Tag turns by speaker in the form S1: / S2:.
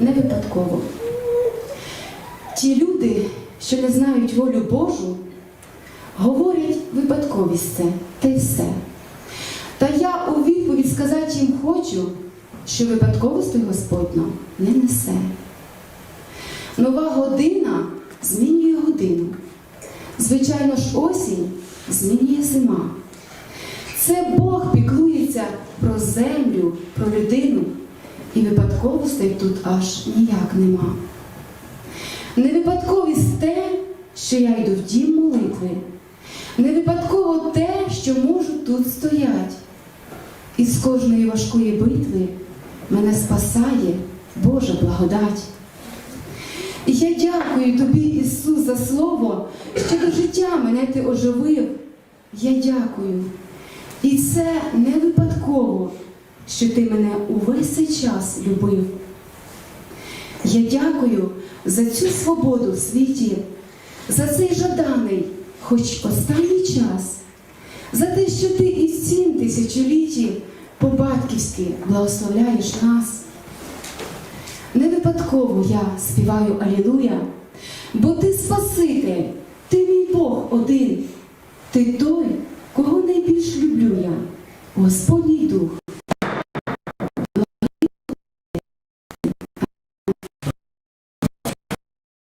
S1: Не випадково. Ті люди, що не знають волю Божу, говорять випадковість це, та й все. Та я у відповідь сказати їм хочу, що випадковості Господня не несе. Нова година змінює годину. Звичайно ж, осінь змінює зима. Це Бог піклується про землю, про людину, і випадковостей тут аж ніяк нема. Не випадковість те, що я йду в дім молитви, не випадково те, що можу тут стоять. І з кожної важкої битви мене спасає Божа благодать. І я дякую тобі, Ісус, за слово, що до життя мене ти оживив. Я дякую. І це не випадково, що ти мене увесь цей час любив. Я дякую за цю свободу в світі, за цей жаданий, хоч останній час, за те, що ти і в цім тисячолітті по-батьківськи благословляєш нас. Не випадково я співаю Алілуя, бо ти Спаситель, ти мій Бог один, ти той, кого найбільш люблю я, Господній Дух,